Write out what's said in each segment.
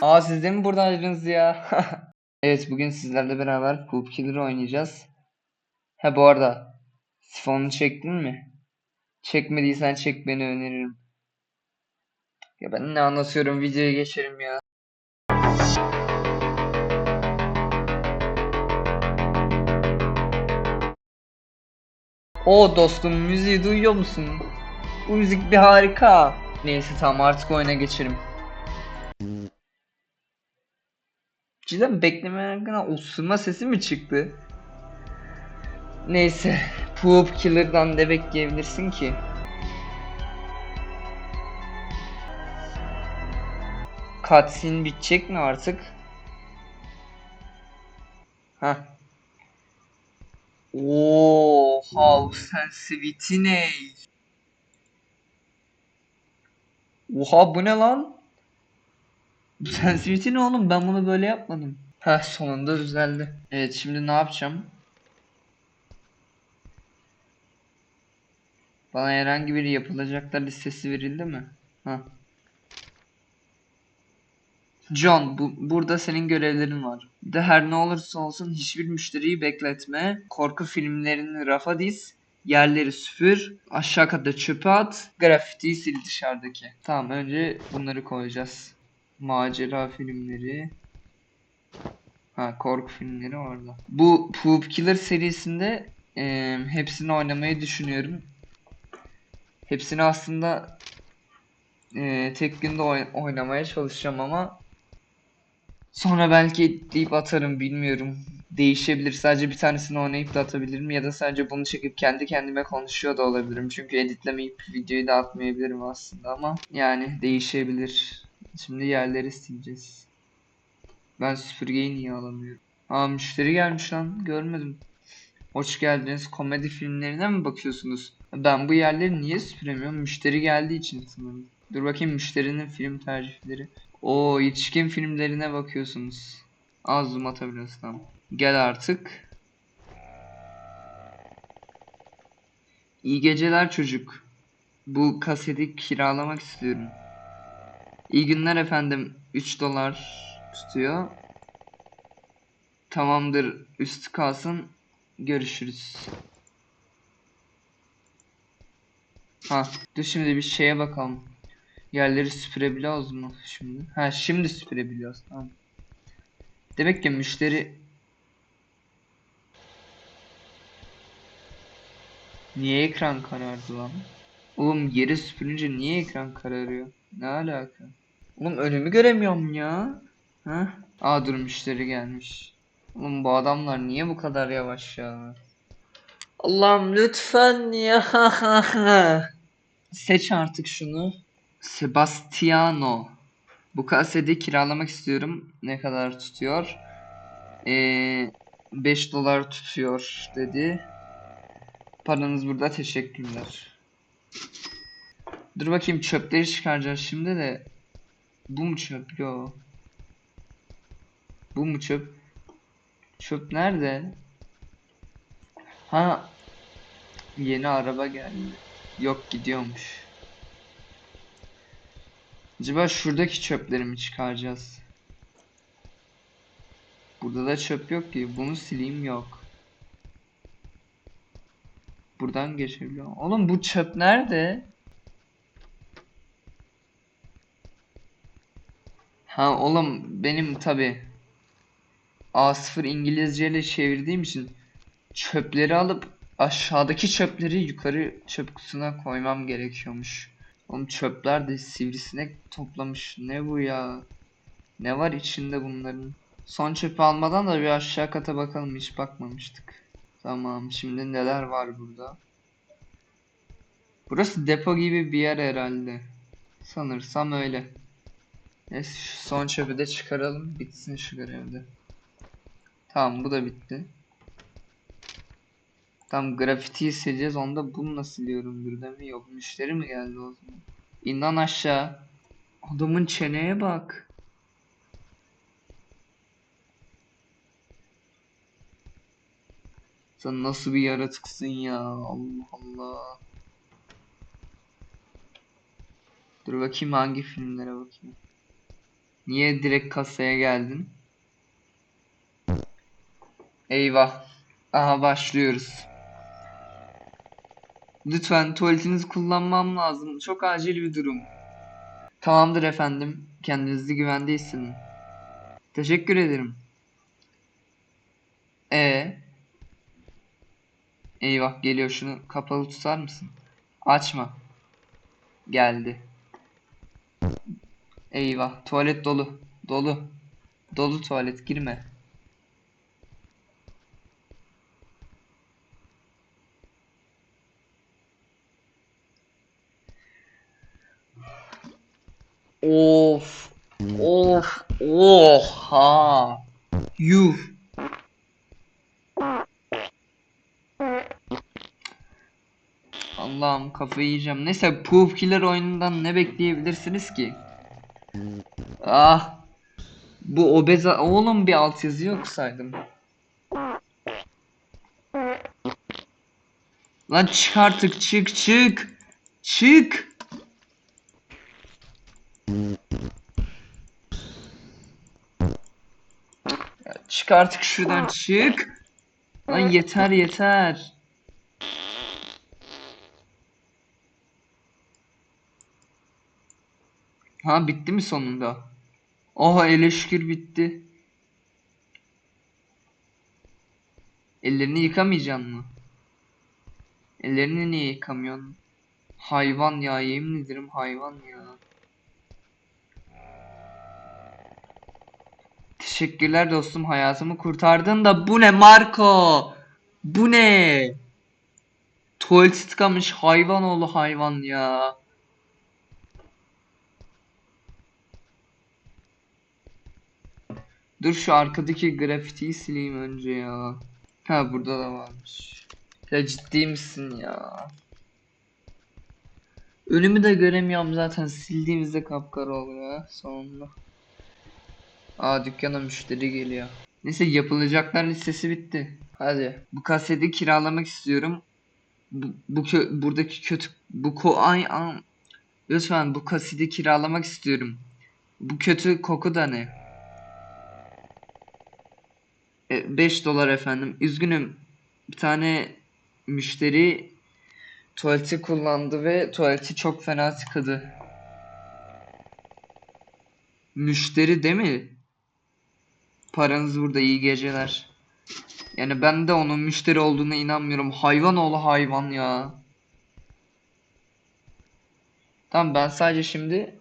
Aa siz de mi buradaydınız ya? evet bugün sizlerle beraber Poop Killer oynayacağız. Ha bu arada sifonunu çektin mi? Çekmediysen çek beni öneririm. Ya ben ne anlatıyorum videoya geçelim ya. O dostum müziği duyuyor musun? Bu müzik bir harika. Neyse tamam artık oyuna geçelim. Cidden beklemeyen osurma sesi mi çıktı? Neyse. Poop Killer'dan ne bekleyebilirsin ki? Cutscene bitecek mi artık? Heh. Oha sensitivity ne? Oha bu ne lan? Sensitivity ne oğlum? Ben bunu böyle yapmadım. Heh sonunda düzeldi. Evet şimdi ne yapacağım? Bana herhangi bir yapılacaklar listesi verildi mi? Ha. John, bu, burada senin görevlerin var. De her ne olursa olsun hiçbir müşteriyi bekletme. Korku filmlerini rafa diz. Yerleri süpür. Aşağı kata çöpe at. Grafitiyi sil dışarıdaki. Tamam önce bunları koyacağız. Macera filmleri. Ha korku filmleri orada. Bu Poop Killer serisinde e, hepsini oynamayı düşünüyorum. Hepsini aslında e, tek günde oy- oynamaya çalışacağım ama sonra belki deyip atarım bilmiyorum. Değişebilir. Sadece bir tanesini oynayıp da atabilirim ya da sadece bunu çekip kendi kendime konuşuyor da olabilirim. Çünkü editlemeyip videoyu da atmayabilirim aslında ama yani değişebilir. Şimdi yerleri sileceğiz. Ben süpürgeyi niye alamıyorum? Aa müşteri gelmiş lan. Görmedim. Hoş geldiniz. Komedi filmlerine mi bakıyorsunuz? Ben bu yerleri niye süpüremiyorum? Müşteri geldiği için sanırım. Dur bakayım müşterinin film tercihleri. O yetişkin filmlerine bakıyorsunuz. Az zoom atabiliriz tamam. Gel artık. İyi geceler çocuk. Bu kaseti kiralamak istiyorum. İyi günler efendim. 3 dolar tutuyor. Tamamdır. Üstü kalsın. Görüşürüz. Ha, dur şimdi bir şeye bakalım. Yerleri süpürebiliyoruz mu şimdi? Ha, şimdi süpürebiliyoruz. Tamam. Demek ki müşteri Niye ekran karardı lan? Oğlum yeri süpürünce niye ekran kararıyor? Ne alaka? Oğlum önümü göremiyorum ya. Ha? Aa dur müşteri gelmiş. Oğlum bu adamlar niye bu kadar yavaş ya? Allah'ım lütfen ya. Seç artık şunu. Sebastiano. Bu kaseti kiralamak istiyorum. Ne kadar tutuyor? Ee, 5 dolar tutuyor dedi. Paranız burada teşekkürler. Dur bakayım çöpleri çıkaracağız şimdi de. Bu mu çöp? Yo. Bu mu çöp? Çöp nerede? Ha. Yeni araba geldi. Yok gidiyormuş. Acaba şuradaki çöpleri mi çıkaracağız? Burada da çöp yok ki. Bunu sileyim yok. Buradan geçebiliyor. Oğlum bu çöp nerede? Ha oğlum benim tabi A0 İngilizce ile çevirdiğim için çöpleri alıp aşağıdaki çöpleri yukarı çöp kutusuna koymam gerekiyormuş. Oğlum çöpler de sivrisinek toplamış. Ne bu ya? Ne var içinde bunların? Son çöpü almadan da bir aşağı kata bakalım. Hiç bakmamıştık. Tamam. Şimdi neler var burada? Burası depo gibi bir yer herhalde. Sanırsam öyle. Neyse şu son çöpü de çıkaralım. Bitsin şu görevde. Tamam bu da bitti. Tam grafitiyi sileceğiz. Onda bunu nasıl siliyorumdur değil mi? Yok müşteri mi geldi o zaman? İn lan aşağı. Adamın çeneye bak. Sen nasıl bir yaratıksın ya? Allah Allah. Dur bakayım hangi filmlere bakayım. Niye direkt kasaya geldin? Eyvah. Aha başlıyoruz. Lütfen tuvaletinizi kullanmam lazım. Çok acil bir durum. Tamamdır efendim. Kendinizi güvende. Teşekkür ederim. E. Eyvah geliyor şunu kapalı tutar mısın? Açma. Geldi. Eyvah tuvalet dolu. Dolu. Dolu tuvalet girme. Of. Of. Oha. Yuh. Allah'ım kafayı yiyeceğim. Neyse Poof Killer oyunundan ne bekleyebilirsiniz ki? Ah. Bu obeza oğlum bir altyazı yok saydım. Lan çık artık çık çık. Çık. Ya çık artık şuradan çık. Lan yeter yeter. Ha bitti mi sonunda? Oha ele şükür bitti. Ellerini yıkamayacaksın mı? Ellerini niye yıkamıyorsun? Hayvan ya yemin ederim hayvan ya. Teşekkürler dostum hayatımı kurtardın da bu ne Marco? Bu ne? Tuvalet tıkamış hayvan oğlu hayvan ya. Dur şu arkadaki grafitiyi sileyim önce ya. Ha burada da varmış. Ya ciddi misin ya? Önümü de göremiyorum zaten sildiğimizde kapkara oluyor sonunda. Aa dükkana müşteri geliyor. Neyse yapılacaklar listesi bitti. Hadi bu kaseti kiralamak istiyorum. Bu, bu kö buradaki kötü bu ko ay an lütfen bu kaseti kiralamak istiyorum. Bu kötü koku da ne? 5 dolar efendim. Üzgünüm. Bir tane müşteri tuvaleti kullandı ve tuvaleti çok fena tıkadı. Müşteri değil mi? Paranız burada iyi geceler. Yani ben de onun müşteri olduğuna inanmıyorum. Hayvan oğlu hayvan ya. Tamam ben sadece şimdi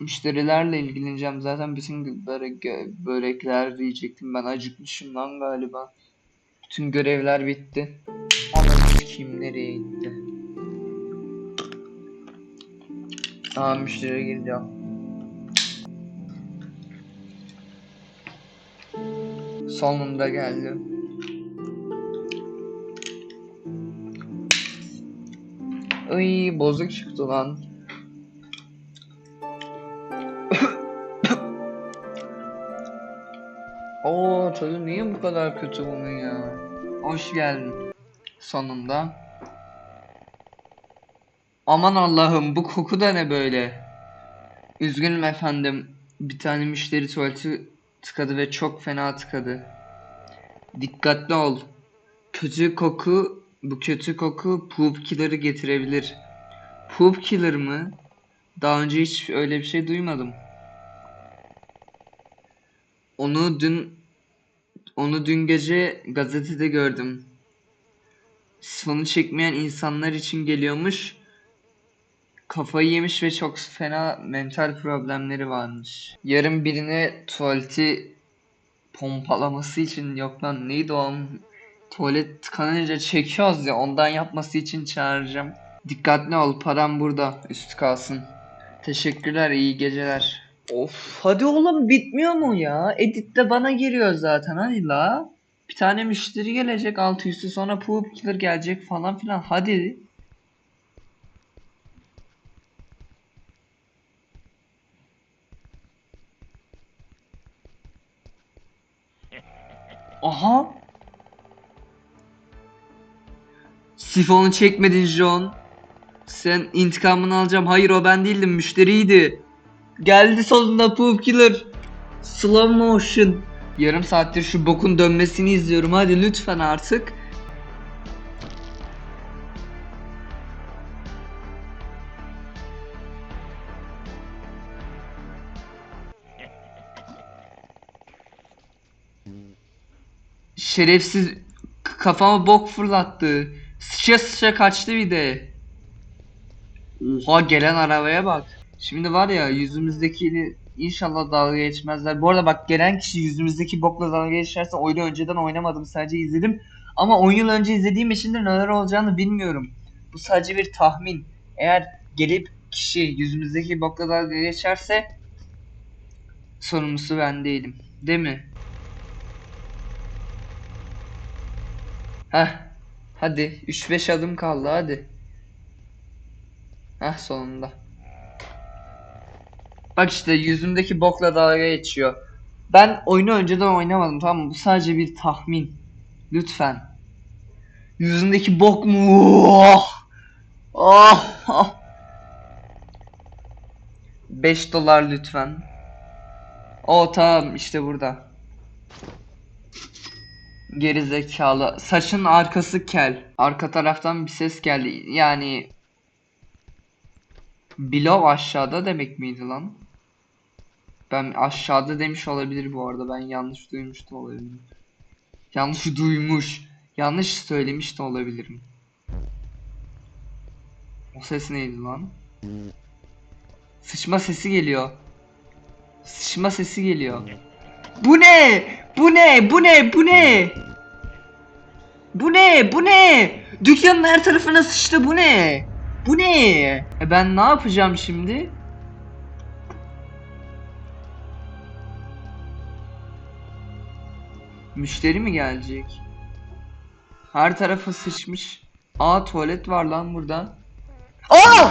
müşterilerle ilgileneceğim. Zaten bütün börek, börekler diyecektim. Ben acıkmışım lan galiba. Bütün görevler bitti. Ama kim nereye gitti? Aa müşteriye gireceğim. Sonunda geldi. Ay bozuk çıktı lan. Oo tadı niye bu kadar kötü bunun ya? Hoş geldin. Sonunda. Aman Allah'ım bu koku da ne böyle? Üzgünüm efendim. Bir tane müşteri tuvaleti tıkadı ve çok fena tıkadı. Dikkatli ol. Kötü koku, bu kötü koku poop killer'ı getirebilir. Poop killer mı? Daha önce hiç öyle bir şey duymadım. Onu dün onu dün gece gazetede gördüm. Sifonu çekmeyen insanlar için geliyormuş. Kafayı yemiş ve çok fena mental problemleri varmış. Yarın birine tuvaleti pompalaması için yok lan neydi o? Tuvalet tıkanınca çekiyoruz ya ondan yapması için çağıracağım. Dikkatli ol param burada üstü kalsın. Teşekkürler iyi geceler. Of hadi oğlum bitmiyor mu ya? Edit de bana geliyor zaten hadi la. Bir tane müşteri gelecek altı üstü sonra poop killer gelecek falan filan hadi. Aha. Sifonu çekmedin John. Sen intikamını alacağım. Hayır o ben değildim müşteriydi. Geldi sonunda Poop Killer. Slow motion. Yarım saattir şu bokun dönmesini izliyorum. Hadi lütfen artık. Şerefsiz kafama bok fırlattı. Sıça sıça kaçtı bir de. Oha gelen arabaya bak. Şimdi var ya yüzümüzdekini inşallah dalga geçmezler. Bu arada bak gelen kişi yüzümüzdeki bokla dalga geçerse oyunu önceden oynamadım sadece izledim. Ama 10 yıl önce izlediğim için de neler olacağını bilmiyorum. Bu sadece bir tahmin. Eğer gelip kişi yüzümüzdeki bokla dalga geçerse sorumlusu ben değilim. Değil mi? Heh. Hadi 3-5 adım kaldı hadi. Heh sonunda. Bak işte yüzümdeki bokla dalga geçiyor. Ben oyunu önceden oynamadım tamam mı? Bu sadece bir tahmin. Lütfen. Yüzündeki bok mu? Oh! Oh! oh. 5 dolar lütfen. O tamam işte burada. Geri zekalı. Saçın arkası kel. Arka taraftan bir ses geldi. Yani below aşağıda demek miydi lan? Ben aşağıda demiş olabilir bu arada. Ben yanlış duymuş da olabilirim. Yanlış duymuş. Yanlış söylemiş de olabilirim. O ses neydi lan? Sıçma sesi geliyor. Sıçma sesi geliyor. Bu ne? Bu ne? Bu ne? Bu ne? Bu ne? Bu ne? Dükkanın her tarafına sıçtı. Bu ne? Bu ne? E ben ne yapacağım şimdi? Müşteri mi gelecek? Her tarafa sıçmış. Aa tuvalet var lan burada. Aa!